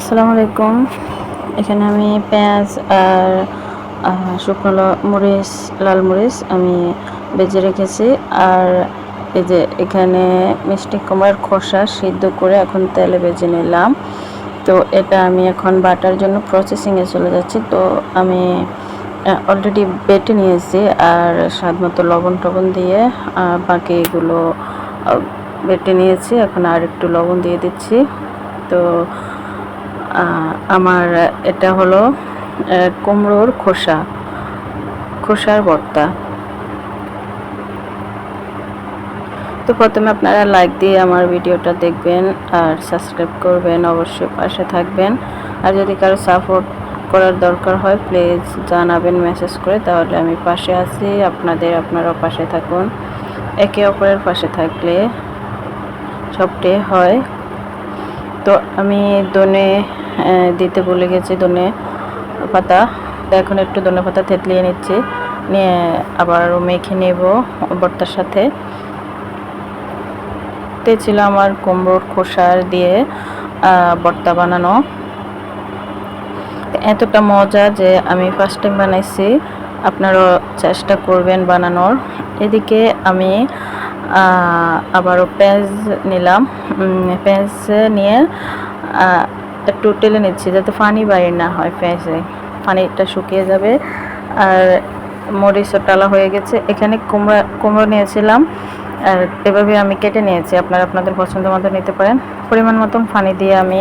আসসালামু আলাইকুম। এখানে আমি পেঁয়াজ আর শুকনো মরিচ, লাল মরিচ আমি বেজে রেখেছি। আর এই যে এখানে মিষ্টি কুমড়ার খোসা সিদ্ধ করে এখন তেলে ভেজে নিলাম। তো এটা আমি এখন বাটার জন্য প্রসেসিংয়ে চলে যাচ্ছি। তো আমি অলরেডি বেটে নিয়েছি আর স্বাদ মতো লবণ টবণ দিয়ে বাকি এগুলো বেটে নিয়েছি। এখন আর একটু লবণ দিয়ে দিচ্ছি। তো আমার, এটা হলো কুমড়োর খোসা, খোসার ভর্তা। তো প্রথমে আপনারা লাইক দিয়ে আমার ভিডিওটা দেখবেন আর সাবস্ক্রাইব করবেন, অবশ্যই পাশে থাকবেন। আর যদি কারও সাপোর্ট করার দরকার হয় প্লিজ জানাবেন মেসেজ করে, তাহলে আমি পাশে আছি, আপনাদের, আপনারাও পাশে থাকুন। একে অপরের পাশে থাকলে সবটাই হয়। তো আমি দনে দিতে ভুলে গেছি দনে পাতা। এখন একটু দনে পাতা থেতলিয়ে নিচ্ছি। নিয়ে আবার মেখে নেব ভর্তার সাথে। তে ছিল আমার কুমড়োর খোসার দিয়ে ভর্তা বানানো। এতটা মজা যে আমি ফার্স্ট টাইম বানাইছি। আপনারাও চেষ্টা করবেন বানানোর। এদিকে আমি আবারও পেঁয়াজ নিলাম। পেঁয়াজ নিয়ে একটু টেলে নিচ্ছি যাতে পানি বাইরে না হয় পেঁয়াজে। পানিটা শুকিয়ে যাবে। আর মরিচও টালা হয়ে গেছে। এখানে কুমড়া, কুমড়ো নিয়েছিলাম। আর এভাবে আমি কেটে নিয়েছি। আপনারা আপনাদের পছন্দ মতো নিতে পারেন। পরিমাণ মতন ফানি দিয়ে আমি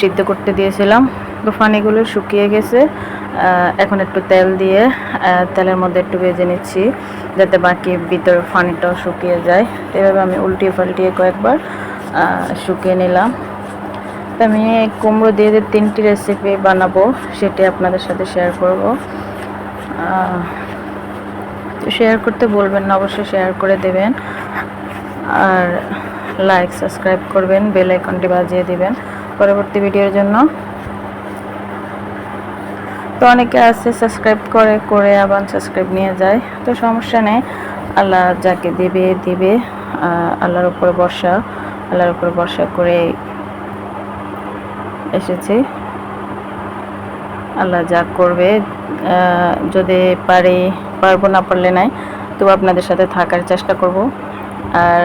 সিদ্ধ করতে দিয়েছিলাম। তো ফানিগুলো শুকিয়ে গেছে। এখন একটু তেল দিয়ে তেলের মধ্যে একটু ভেজে নিচ্ছি। যাতে বাকি ভিতর পানিটাও শুকিয়ে যায়। তো এভাবে আমি উল্টিয়ে পাল্টিয়ে কয়েকবার শুকিয়ে নিলাম। তো আমি কুমড়ো দিয়ে যে তিনটি রেসিপি বানাবো, সেটি আপনাদের সাথে শেয়ার করব। শেয়ার করতে বলবেন না, অবশ্যই শেয়ার করে দেবেন। আর লাইক সাবস্ক্রাইব করবেন বেল আইকনটি বাজিয়ে দিবেন। পরবর্তী ভিডিওর জন্য তো অনেকে আছে সাবস্ক্রাইব করে করে আবার সাবস্ক্রাইব নিয়ে যায়। তো সমস্যা নেই। আল্লাহ যাকে দেবে, দিবে। আল্লাহর উপরে বর্ষা আল্লাহর উপরে বর্ষা করে এসেছি। আল্লাহ যা করবে যদি পারি, পারব না পারলে নাই, তো আপনাদের সাথে থাকার চেষ্টা করব। আর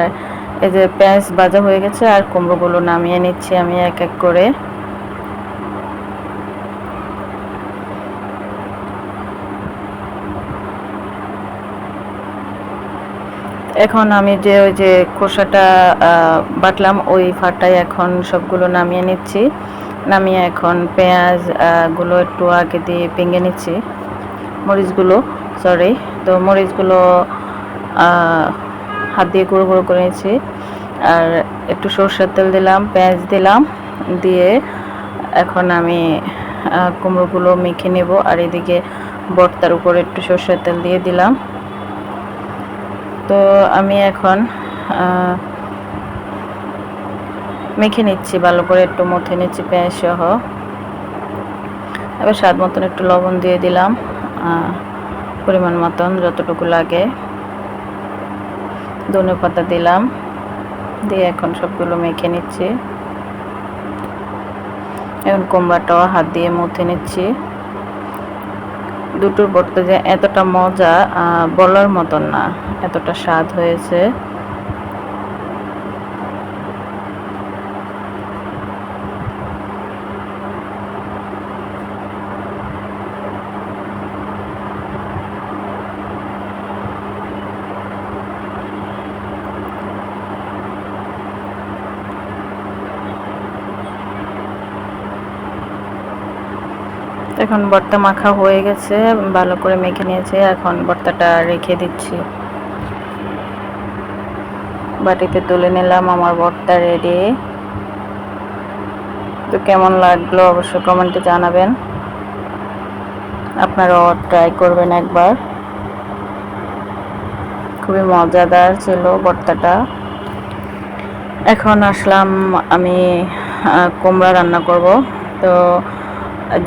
এই যে পেঁয়াজ ভাজা হয়ে গেছে, আর কুমড়োগুলো নামিয়ে নিচ্ছি আমি এক এক করে। এখন আমি যে ওই যে খোসাটা বাটলাম, ওই ফাটাই এখন সবগুলো নামিয়ে নিচ্ছি। নামিয়ে এখন পেঁয়াজগুলো একটু আগে দিয়ে ভেঙে নিচ্ছি। মরিচগুলো সরি তো মরিচগুলো হাত দিয়ে গুঁড়ো গুঁড়ো করে নিচ্ছি। আর একটু সরষের তেল দিলাম, পেঁয়াজ দিলাম, দিয়ে এখন আমি কুমড়োগুলো মেখে নেব। আর এদিকে ভর্তার উপরে একটু সরষের তেল দিয়ে দিলাম। তো আমি এখন মেখে নিচ্ছি, ভালো করে একটু মথে নিচ্ছি পেঁয়াজ সহ। এবার স্বাদ মতন একটু লবণ দিয়ে দিলাম পরিমাণ মতন যতটুকু লাগে। ধনে পাতা দিলাম, দিয়ে এখন সবগুলো মেখে নিচ্ছি। এখন কুমড়াটাও হাত দিয়ে মুথে নিচ্ছি। দুটোর ভর্তা যে এতটা মজা বলার মতন না। এতটা স্বাদ হয়েছে। এখন ভর্তা মাখা হয়ে গেছে, ভালো করে মেখে নিয়েছে, এখন ভর্তাটা রেখে দিচ্ছি। বাটিতে তুলে নিলাম, আমার ভর্তা রেডি তো কেমন লাগল অবশ্যই কমেন্টে জানাবেন। আপনারাও ট্রাই করবেন একবার। খুবই মজাদার ছিল ভর্তাটা এখন আসলাম আমি কুমড়া রান্না করব। তো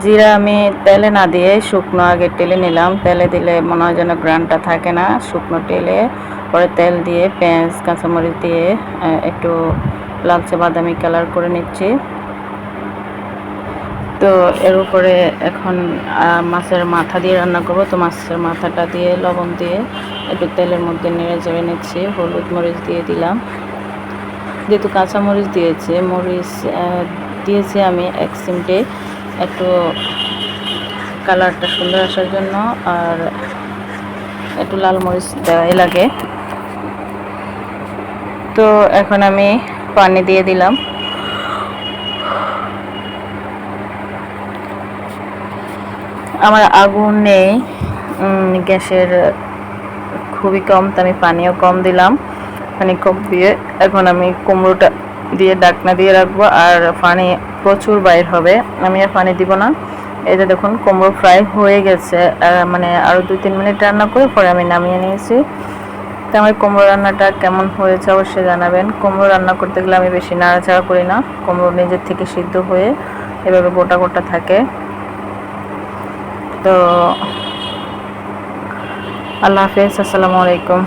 জিরা আমি তেলে না দিয়ে শুকনো আগে টেলে নিলাম। তেলে দিলে মনে হয় যেন গ্রানটা থাকে না। শুকনো টেলে পরে তেল দিয়ে পেঁয়াজ, কাঁচামরিচ দিয়ে একটু লালচে বাদামি কালার করে নিচ্ছি। তো এর উপরে এখন মাছের মাথা দিয়ে রান্না করব। তো মাছের মাথাটা দিয়ে, লবণ দিয়ে একটু তেলের মধ্যে নেড়ে চেড়ে নিচ্ছি। হলুদ মরিচ দিয়ে দিলাম। যেহেতু কাঁচামরিচ দিয়েছে, মরিচ দিয়েছি আমি এক চিমটে। একটু কালারটা সুন্দর আসার জন্য আর একটু লাল মরিচ দেওয়াই লাগে। তো এখন আমি পানি দিয়ে দিলাম। আমার আগুন নেই গ্যাসের খুবই কম, তো আমি পানিও কম দিলাম। পানি কম দিয়ে এখন আমি কুমড়োটা দিয়ে ডাকনা দিয়ে রাখব, আর পানি প্রচুর বাইর হবে। আমি আর পানি দিব না। যে দেখুন কুমড়ো ফ্রাই হয়ে গেছে। মানে আরও দুই তিন মিনিট রান্না করে পরে আমি নামিয়ে নিয়েছি। তো আমার কুমড়ো রান্নাটা কেমন হয়েছে অবশ্যই জানাবেন। কুমড়ো রান্না করতে গেলে আমি বেশি নাড়াচাড়া করি না। কুমড়ো নিজের থেকে সিদ্ধ হয়ে এভাবে গোটা গোটা থাকে। তো আল্লাহ হাফেজ, আসসালামু আলাইকুম।